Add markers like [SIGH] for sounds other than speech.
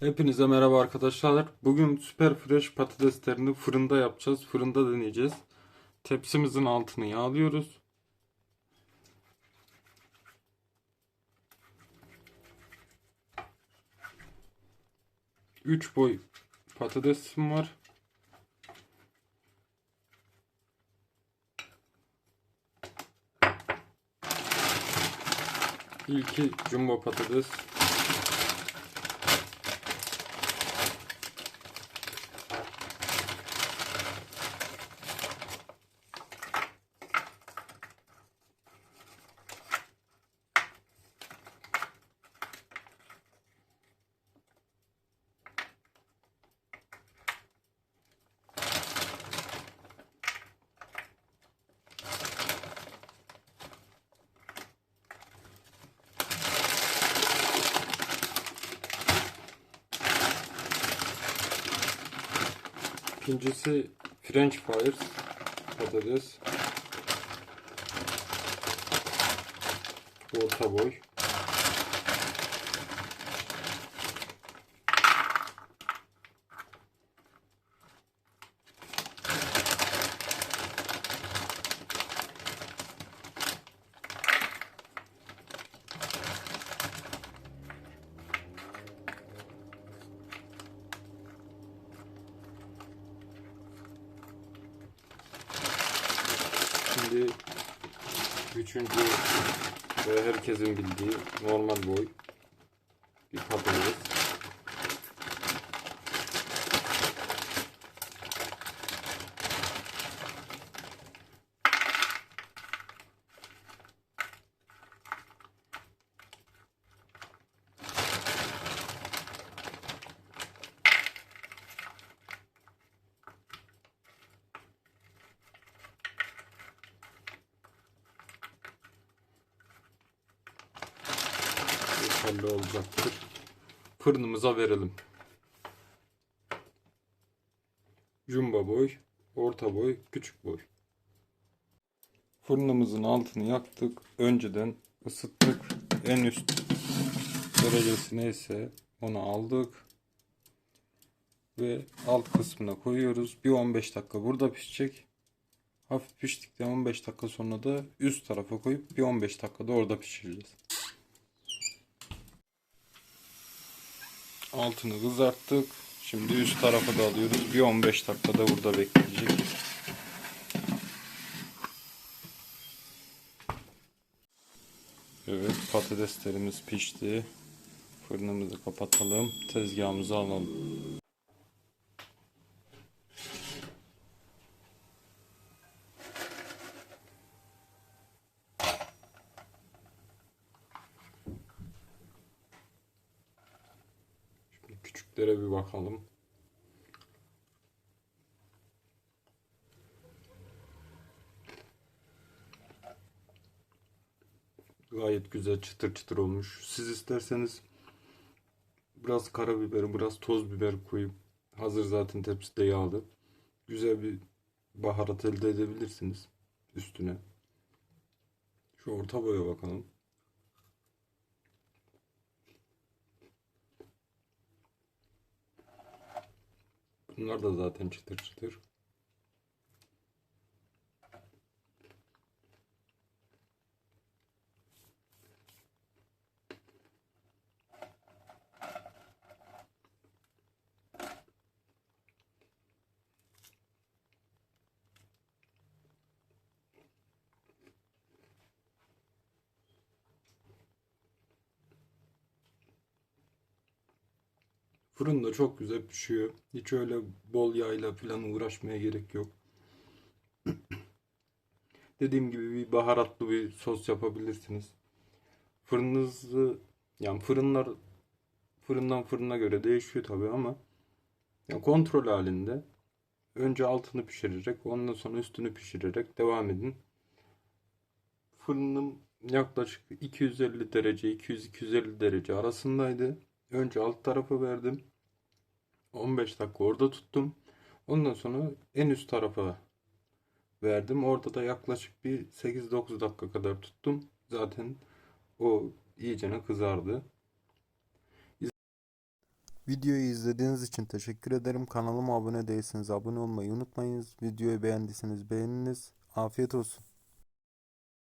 Hepinize merhaba arkadaşlar. Bugün süper fresh patateslerini fırında yapacağız. Fırında deneyeceğiz. Tepsimizin altını yağlıyoruz. Üç boy patatesim var. İlki jumbo patates. İkincisi French fries patates. Orta boy. Şimdi üçüncü ve herkesin bildiği normal boy bir patates. Yeterli olacaktır. Fırınımıza verelim. Jumbo boy, orta boy, küçük boy. Fırınımızın altını yaktık. Önceden ısıttık. En üst derecesi neyse onu aldık. Ve alt kısmına koyuyoruz. Bir 15 dakika burada pişecek. Hafif piştikten 15 dakika sonra da üst tarafa koyup bir 15 dakika da orada pişireceğiz. Altını kızarttık. Şimdi üst tarafa da alıyoruz. Bir 15 dakikada burada bekleyecek. Evet patateslerimiz pişti. Fırınımızı kapatalım. Tezgahımızı alalım. Küçüklere bir bakalım. Gayet güzel çıtır çıtır olmuş. Siz isterseniz biraz karabiber, biraz toz biber koyup hazır zaten tepside yağlı. Güzel bir baharat elde edebilirsiniz üstüne. Şu orta boya bakalım. Bunlar da zaten çıtır çıtır. Fırında çok güzel pişiyor. Hiç öyle bol yağla falan uğraşmaya gerek yok. [CLEARS THROAT] Dediğim gibi bir baharatlı bir sos yapabilirsiniz. Fırınınızı yani fırınlar fırından fırına göre değişiyor tabii ama yani kontrol halinde önce altını pişirerek ondan sonra üstünü pişirerek devam edin. Fırınım yaklaşık 250 derece 200-250 derece arasındaydı. Önce alt tarafa verdim. 15 dakika orada tuttum. Ondan sonra en üst tarafa verdim. Orada da yaklaşık bir 8-9 dakika kadar tuttum. Zaten o iyicene kızardı. Videoyu izlediğiniz için teşekkür ederim. Kanalıma abone değilseniz abone olmayı unutmayınız. Videoyu beğendiyseniz beğeniniz. Afiyet olsun.